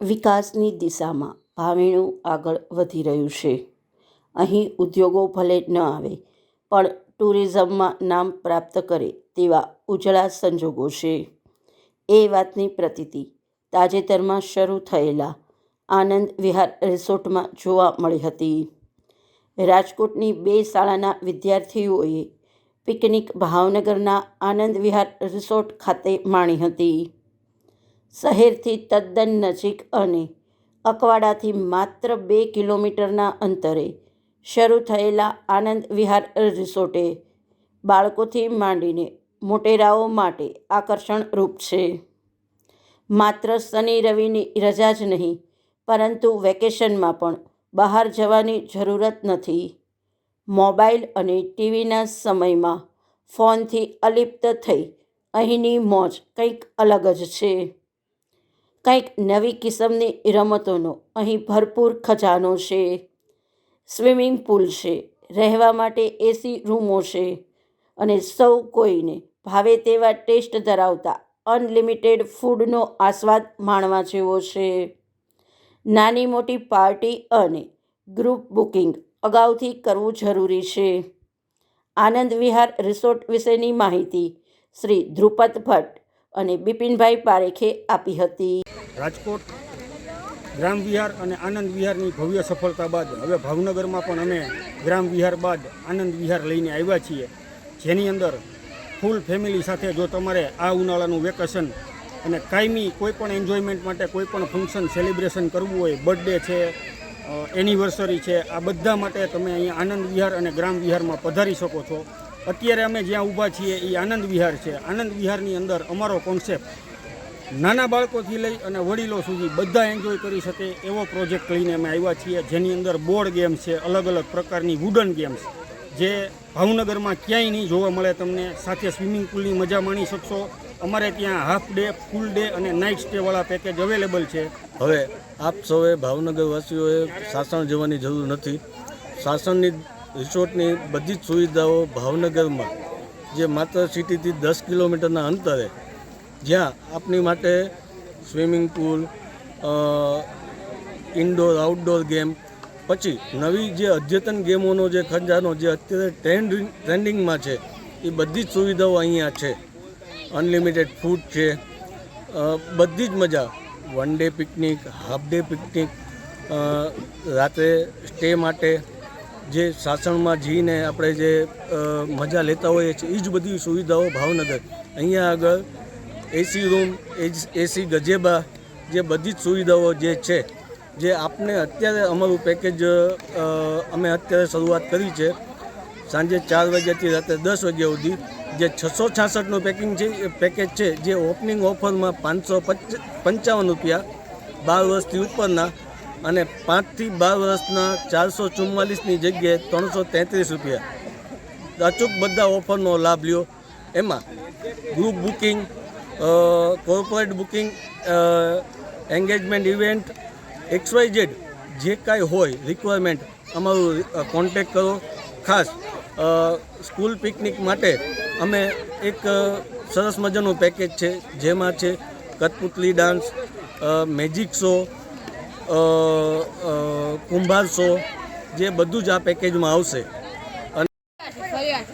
વિકાસની દિશામાં ભાવેણું આગળ વધી રહ્યું છે. અહીં ઉદ્યોગો ભલે ન આવે, પણ ટુરિઝમમાં નામ પ્રાપ્ત કરે તેવા ઉજળા સંજોગો છે. એ વાતની પ્રતીતિ તાજેતરમાં શરૂ થયેલા આનંદ વિહાર રિસોર્ટમાં જોવા મળી હતી. રાજકોટની બે શાળાના વિદ્યાર્થીઓએ પિકનિક ભાવનગરના આનંદ વિહાર રિસોર્ટ ખાતે માણી હતી. શહેરથી તદ્દન નજીક અને અકવાડાથી માત્ર બે કિલોમીટરના અંતરે શરૂ થયેલા આનંદ વિહાર રિસોર્ટે બાળકોથી માંડીને મોટેરાઓ માટે આકર્ષણરૂપ છે. માત્ર શનિ રવિની રજા જ નહીં, પરંતુ વેકેશનમાં પણ બહાર જવાની જરૂરત નથી. મોબાઈલ અને ટીવીના સમયમાં ફોનથી અલિપ્ત થઈ અહીંની મોજ કંઈક અલગ જ છે. કંઈક નવી કિસમની રમતોનો અહીં ભરપૂર ખજાનો છે. સ્વિમિંગ પુલ છે, રહેવા માટે એસી રૂમો છે અને સૌ કોઈને ભાવે તેવા ટેસ્ટ ધરાવતા અનલિમિટેડ ફૂડનો આસ્વાદ માણવા જેવો છે. નાની મોટી પાર્ટી અને ગ્રુપ બુકિંગ અગાઉથી કરવું જરૂરી છે. આનંદ વિહાર રિસોર્ટ વિશેની માહિતી શ્રી ધ્રુપદ ભટ્ટ. અને બિપિનભાઈ પારેખે આપી હતી. રાજકોટ, ગ્રામ વિહાર અને આનંદ વિહારની ભવ્ય સફળતા બાદ હવે ભાવનગરમાં પણ અમે ગ્રામ વિહાર બાદ આનંદ વિહાર લઈને આવ્યા છીએ. જેની અંદર ફૂલ ફેમિલી સાથે જો તમારે આ ઉનાળાનું વેકેશન અને કાયમી કોઈ પણ એન્જોયમેન્ટ માટે કોઈ પણ ફંક્શન સેલિબ્રેશન કરવું હોય, બર્થડે છે એનિવર્સરી છે, આ બધા માટે તમે અહીંયા આનંદ વિહાર અને ગ્રામ વિહારમાં પધારી શકો છો. અત્યારે અમે જ્યાં ઊભા છીએ એ આનંદ વિહાર છે. આનંદ વિહારની અંદર અમારો કોન્સેપ્ટ નાના બાળકોથી લઈ અને વડીલો સુધી બધા એન્જોય કરી શકે એવો પ્રોજેક્ટ લઈને અમે આવ્યા છીએ, જેની અંદર બોર્ડ ગેમ્સ છે, અલગ અલગ પ્રકારની વુડન ગેમ્સ જે ભાવનગરમાં ક્યાંય નહીં જોવા મળે તમને. સાથે સ્વિમિંગ પુલની મજા માણી શકશો. અમારે ત્યાં હાફ ડે ફૂલ ડે અને નાઇટ સ્ટેવાળા પેકેજ અવેલેબલ છે. હવે આપ સૌએ ભાવનગરવાસીઓએ સાસણ જવાની જરૂર નથી. સાસણની રિસોર્ટની બધી જ સુવિધાઓ ભાવનગરમાં, જે માત્ર સિટીથી દસ કિલોમીટરના અંતરે, જ્યાં આપની માટે swimming pool indoor outdoor game પછી નવી જે અદ્યતન ગેમોનો જે ખજાનો, જે અત્યારે ટ્રેન્ડ ટ્રેન્ડિંગમાં છે, એ બધી જ સુવિધાઓ અહીંયા છે. અનલિમિટેડ ફૂડ છે બધી જ મજા. One day picnic half day picnic રાત્રે સ્ટે માટે જે સાસણમાં જઈને આપણે જે મજા લેતા હોઈએ છીએ એ જ બધી સુવિધાઓ ભાવનગર. અહીંયા આગળ એસી રૂમ એસી ગજેબા, જે બધી જ સુવિધાઓ જે છે, જે આપને અત્યારે અમારું પેકેજ અમે અત્યારે શરૂઆત કરી છે, સાંજે ચાર વાગ્યાથી રાત્રે દસ વાગ્યા સુધી. જે છસો છાસઠનું પેકિંગ છે, એ પેકેજ છે, જે ઓપનિંગ ઓફરમાં પાંચસો પંચાવન રૂપિયા બાર વર્ષથી ઉપરના અને પાંચથી બાર વર્ષના ચારસો ચુમ્માલીસની જગ્યાએ ત્રણસો તેત્રીસ રૂપિયા. અચૂક બધા ઓફરનો લાભ લ્યો. એમાં group booking corporate booking engagement event X Y Z જે કાંઈ હોય રિક્વાયરમેન્ટ અમારું કોન્ટેક કરો. ખાસ સ્કૂલ પિકનિક માટે અમે એક સરસ મજાનું પેકેજ છે. જેમાં છે કઠપુતલી ડાન્સ મેજિક શો કુંભાર શો જે બધું જ આ પેકેજમાં આવશે ફરિયાદ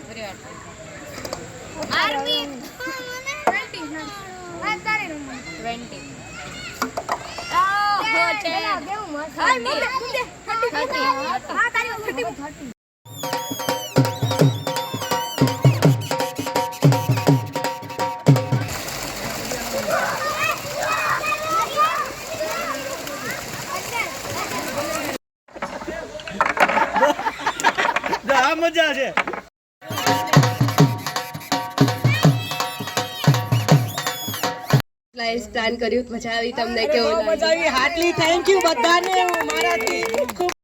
આ મજા છે. પ્લાન કર્યું મજા આવી તમને કેવું મજા આવી. હાર્ટલી થેન્ક યુ બધાને મારાથી. ખૂબ